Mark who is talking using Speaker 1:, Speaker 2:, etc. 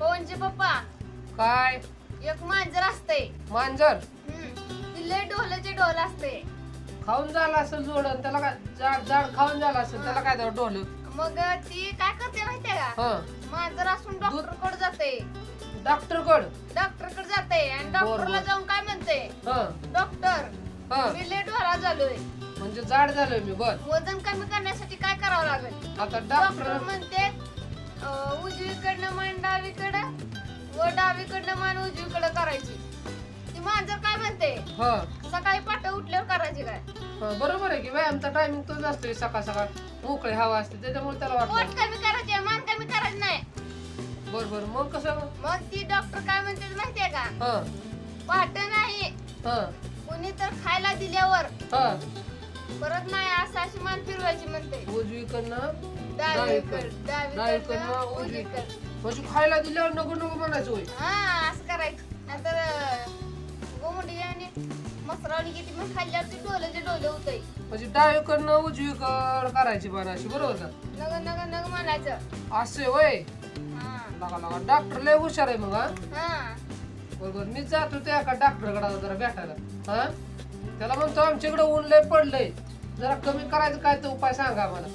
Speaker 1: पवनचे पप्पा.
Speaker 2: काय?
Speaker 1: एक मांजर असते
Speaker 2: मांजर?
Speaker 1: ती लय ढोलचे ढोल असते
Speaker 2: खाऊन झालं असेल जोडून त्याला काय जाड जाड खाऊन झालं असेल त्याला काय त्यावर डोल
Speaker 1: मग ती काय करते माहितीये का?
Speaker 2: हा.
Speaker 1: मांजर असून डॉक्टरकडे जाते
Speaker 2: डॉक्टर कड
Speaker 1: डॉक्टरकडे जाते आणि डॉक्टरला. जाऊन काय म्हणते
Speaker 2: हा.
Speaker 1: डॉक्टर
Speaker 2: हा.
Speaker 1: मी लय ढोला झालोय.
Speaker 2: म्हणजे जाड झालोय मी बर.
Speaker 1: वजन कमी करण्यासाठी काय करावं लागेल?
Speaker 2: आता
Speaker 1: डॉक्टर
Speaker 2: डॉक्टर
Speaker 1: म्हणते उजवीकडनं मान डावीकडं व डावीकडनं मान उजवीकडं करायची. ती मांजर काय म्हणते?
Speaker 2: हा.
Speaker 1: सकाळी पाठ उठल्यावर करायची काय?
Speaker 2: हा, बरोबर आहे की व्यायामचा टायमिंग तोच असतोय सकाळ सकाळ. मोकळी हवा असते त्याच्यामुळे त्याला
Speaker 1: पोट
Speaker 2: वाटतं
Speaker 1: कमी करायची मान कमी करायची नाही.
Speaker 2: बर बर मग कसं?
Speaker 1: मग ती डॉक्टर काय म्हणते माहितीये का?
Speaker 2: हा.
Speaker 1: पाठ नाही.
Speaker 2: हा.
Speaker 1: कुणी तर खायला दिल्यावर.
Speaker 2: हा.
Speaker 1: परत नाही असं अशी मान फिरवायची म्हणते.
Speaker 2: उजवीकडनं
Speaker 1: डावीकड
Speaker 2: डावीकडनं
Speaker 1: डावीकडनं
Speaker 2: उजवीकडं.
Speaker 1: उजवीकड.
Speaker 2: म्हणजे खायला दिल्यावर नको नको म्हणायचं होय.
Speaker 1: हा असं करायचं. नाहीतर गोमुंडी आणि मसरावणी किती पण खाल्ल्यावर ते डोले डोले होतय.
Speaker 2: म्हणजे डावीकडनं उजवीकड करायची पण अशी बरोबर
Speaker 1: नग नग नग म्हणायचं.
Speaker 2: असे होय.
Speaker 1: हा.
Speaker 2: लगा लगा. डॉक्टर लय हुशार आहे मग हा?
Speaker 1: हा.
Speaker 2: बरोबर मी जातो त्या एका डॉक्टरकडे जरा भेटायला. हा? त्याला म्हणतो आमच्याकडे ऊन लय पडलंय. जरा कमी करायचं काय तर उपाय सांगा आम्हाला.